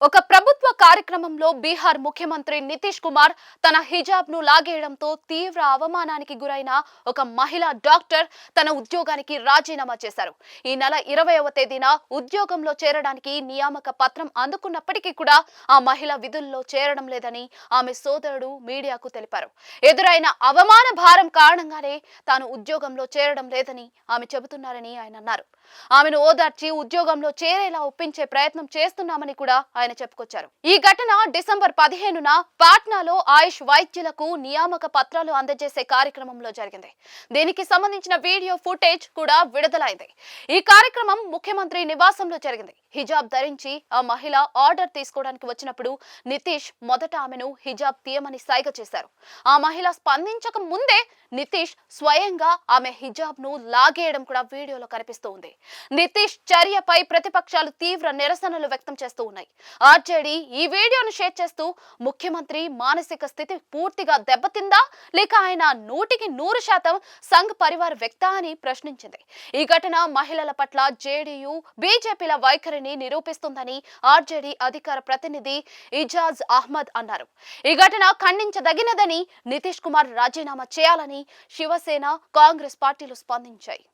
ఒక ప్రభుత్వ కార్యక్రమంలో బీహార్ ముఖ్యమంత్రి నితీష్ కుమార్ తన హిజాబ్ను లాగేయడంతో తీవ్ర అవమానానికి గురైన ఒక మహిళా డాక్టర్ తన ఉద్యోగానికి రాజీనామా చేశారు. ఈ నెల ఇరవైవ తేదీన ఉద్యోగంలో చేరడానికి నియామక పత్రం అందుకున్నప్పటికీ కూడా ఆ మహిళ విధుల్లో చేరడం లేదని ఆమె సోదరుడు మీడియాకు తెలిపారు. ఎదురైన అవమాన భారం కారణంగానే తాను ఉద్యోగంలో చేరడం లేదని ఆమె చెబుతున్నారని ఆయన అన్నారు. ఆమెను ఓదార్చి ఉద్యోగంలో చేరేలా ఒప్పించే ప్రయత్నం చేస్తున్నామని కూడా ఆయన చెప్పుకొచ్చారు. ఈ ఘటన డిసెంబర్ పదిహేనున పాట్నాలో ఆయుష్ వైద్యులకు నియామక పత్రాలు అందజేసే కార్యక్రమంలో జరిగింది. దీనికి సంబంధించిన వీడియో ఫుటేజ్ కూడా విడుదలైంది. ఈ కార్యక్రమం ముఖ్యమంత్రి నివాసంలో జరిగింది. హిజాబ్ ధరించి ఆ మహిళ ఆర్డర్ తీసుకోవడానికి వచ్చినప్పుడు నితీష్ మొదట ఆమెను హిజాబ్ తీయమని సైగ చేశారు. ఆ మహిళ స్పందించక ముందే నితీష్ స్వయంగా ఆమె హిజాబ్ను లాగేయడం కూడా వీడియోలో కనిపిస్తూ ఉంది. నితీష్ చర్యపై ప్రతిపక్షాలు తీవ్ర నిరసనలు వ్యక్తం చేస్తూ ఉన్నాయి. ఆర్జేడీ ఈ వీడియోను షేర్ చేస్తూ ముఖ్యమంత్రి మానసిక స్థితి పూర్తిగా దెబ్బతిందా? లేక ఆయన నూటికి నూరు శాతం సంఘ్ పరివార్ వ్యక్త అని ప్రశ్నించింది. ఈ ఘటన మహిళల పట్ల జేడీయూ బీజేపీల వైఖరిని నిరూపిస్తుందని ఆర్జేడీ అధికార ప్రతినిధి ఇజాజ్ అహ్మద్ అన్నారు. ఈ ఘటన ఖండించదగినదని నితీష్ కుమార్ రాజీనామా చేయాలని శివసేన కాంగ్రెస్ పార్టీలు స్పందించాయి.